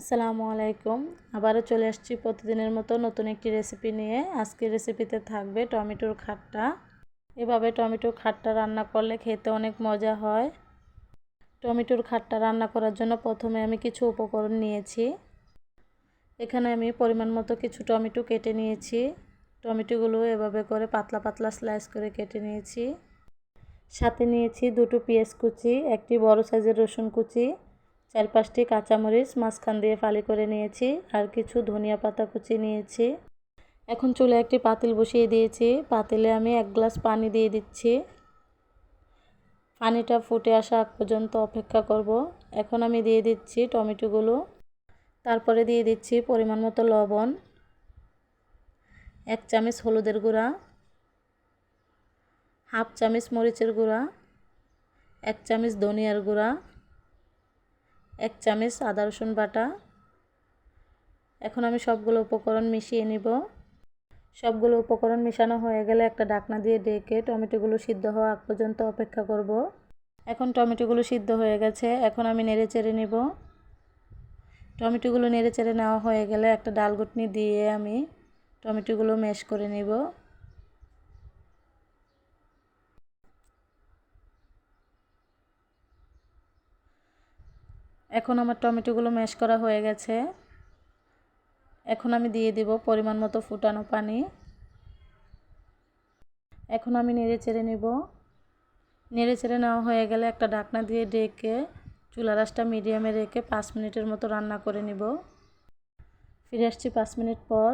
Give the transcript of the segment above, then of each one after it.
আসসালামু আলাইকুম। আবারও চলে আসছি প্রতিদিনের মতো নতুন একটি রেসিপি নিয়ে। আজকের রেসিপিতে থাকবে টমেটোর খাট্টা। এভাবে টমেটোর খাট্টা রান্না করলে খেতে অনেক মজা হয়। টমেটোর খাট্টা রান্না করার জন্য প্রথমে আমি কিছু উপকরণ নিয়েছি। এখানে আমি পরিমাণ মতো কিছু টমেটো কেটে নিয়েছি। টমেটোগুলো এভাবে করে পাতলা পাতলা স্লাইস করে কেটে নিয়েছি। সাথে নিয়েছি দুটো পেঁয়াজ কুচি, একটি বড় সাইজের রসুন কুচি চার পাঁচটি কাঁচামরিচ মাঝখান দিয়ে ফালি করে নিয়েছি আর কিছু ধনিয়া পাতা কুচি নিয়েছি। এখন চুলে একটি পাতিল বসিয়ে দিয়েছি। পাতিলে আমি এক গ্লাস পানি দিয়ে দিচ্ছি। পানিটা ফুটে আসা পর্যন্ত অপেক্ষা করব। এখন আমি দিয়ে দিচ্ছি টমেটোগুলো। তারপরে দিয়ে দিচ্ছি পরিমাণ মতো লবণ, এক চামচ হলুদের গুঁড়া, হাফ চামচ মরিচের গুঁড়া, এক চামচ ধনিয়ার গুঁড়া এক চামচ আদা, রসুন বাটা। এখন আমি সবগুলো উপকরণ মিশিয়ে নিব। সবগুলো উপকরণ মেশানো হয়ে গেলে একটা ডাকনা দিয়ে ডেকে টমেটোগুলো সিদ্ধ হওয়া আগ পর্যন্ত অপেক্ষা করব। এখন টমেটোগুলো সিদ্ধ হয়ে গেছে, এখন আমি নেড়ে চেড়ে নিব। টমেটোগুলো নেড়ে চেড়ে নেওয়া হয়ে গেলে একটা ডাল ঘুটনি দিয়ে আমি টমেটোগুলো ম্যাশ করে নিব। এখন আমার টমেটোগুলো ম্যাশ করা হয়ে গেছে। এখন আমি দিয়ে দিব পরিমাণ মতো ফুটানো পানি। এখন আমি নেড়ে চেড়ে নিব। নেড়ে চেড়ে নেওয়া হয়ে গেলে একটা ঢাকনা দিয়ে ডেকে চুলা রাসটা মিডিয়ামে রেখে পাঁচ মিনিটের মতো রান্না করে নিব। ফিরে আসছি পাঁচ মিনিট পর।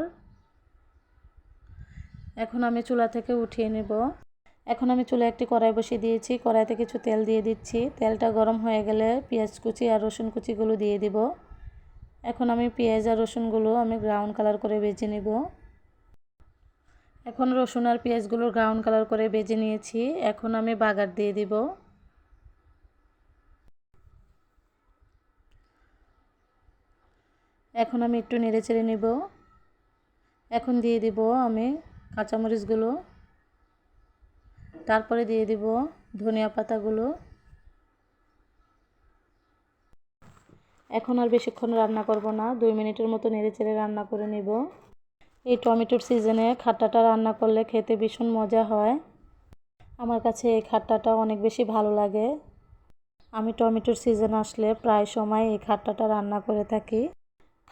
এখন আমি চুলা থেকে উঠিয়ে নিব। এখন আমি চুলে একটি কড়াই বসিয়ে দিয়েছি। কড়াইতে কিছু তেল দিয়ে দিচ্ছি। তেলটা গরম হয়ে গেলে পেঁয়াজ কুচি আর রসুন কুচিগুলো দিয়ে দিব। এখন আমি পেঁয়াজ আর রসুনগুলো আমি ব্রাউন কালার করে বেজে নিব। এখন রসুন আর পেঁয়াজগুলো ব্রাউন কালার করে বেজে নিয়েছি। এখন আমি বাগার দিয়ে দিব। এখন আমি একটু নেড়ে চেড়ে নিব। এখন দিয়ে দিব আমি কাঁচামরিচগুলো। তারপরে দিয়ে দিব ধনিয়া পাতাগুলো। এখন আর বেশিক্ষণ রান্না করব না, দুই মিনিটের মতো নেড়ে চেড়ে রান্না করে নিব। এই টমেটোর সিজনে খাট্টাটা রান্না করলে খেতে ভীষণ মজা হয়। আমার কাছে এই খাট্টাটা অনেক বেশি ভালো লাগে। আমি টমেটোর সিজন আসলে প্রায় সময় এই খাট্টাটা রান্না করে থাকি।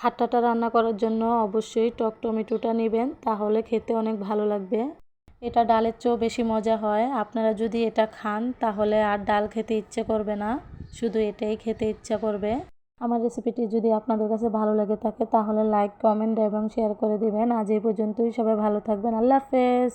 খাট্টাটা রান্না করার জন্য অবশ্যই টক টমেটোটা নেবেন, তাহলে খেতে অনেক ভালো লাগবে। এটা ডালের চেয়েও বেশি মজা হয়। আপনারা যদি এটা খান, তাহলে আর ডাল খেতে ইচ্ছে করবে না। শুধু এটাই খেতে ইচ্ছা করবে। আমার রেসিপিটি যদি আপনাদের কাছে ভালো লেগে থাকে, তাহলে লাইক, কমেন্ট এবং শেয়ার করে দিবেন। আজ এই পর্যন্তই। সবাই ভালো থাকবেন। আল্লাহ হাফেজ।